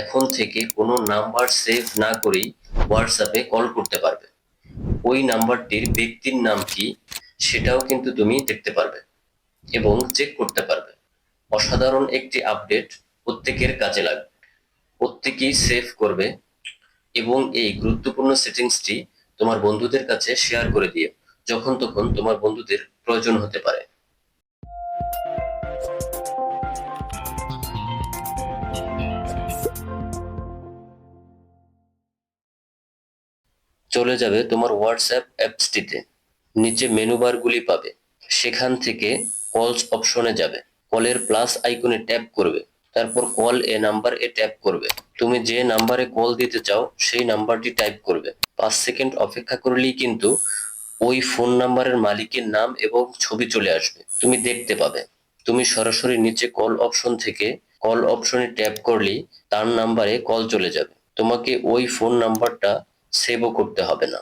এখন থেকে কোনো নাম্বার সেভ না করেই হোয়াটসঅ্যাপে কল করতে পারবে। ওই নাম্বারটির ব্যক্তির নাম কি সেটাও কিন্তু তুমি দেখতে পারবে এবং চেক করতে পারবে। অসাধারণ একটি আপডেট প্রত্যেকের কাজে লাগবে প্রত্যেকেই সেভ করবে এবং এই গুরুত্বপূর্ণ সেটিংসটি তোমার বন্ধুদের কাছে শেয়ার করে দিও যখন তখন তোমার বন্ধুদের প্রয়োজন হতে পারে। চলে যাবে তোমার হোয়াটসঅ্যাপ অ্যাপসটিতে। নিচে মেনু বারগুলি পাবে। সেখান থেকে কলস অপশনে যাবে। কলের প্লাস আইকনে ট্যাপ করবে। তারপর কল এ নাম্বার এ ট্যাপ করবে। তুমি যে নাম্বারে কল দিতে চাও, সেই নাম্বারটি টাইপ করবে। পাঁচ সেকেন্ড অপেক্ষা করলেই কিন্তু ওই ফোন নাম্বারের মালিকের নাম এবং ছবি চলে আসবে। তুমি দেখতে পাবে। তুমি সরাসরি নিচে কল অপশন থেকে কল অপশনে ট্যাপ করলেই তার নাম্বারে কল চলে যাবে। তোমাকে ওই ফোন নাম্বারটা সেভও করতে হবে না।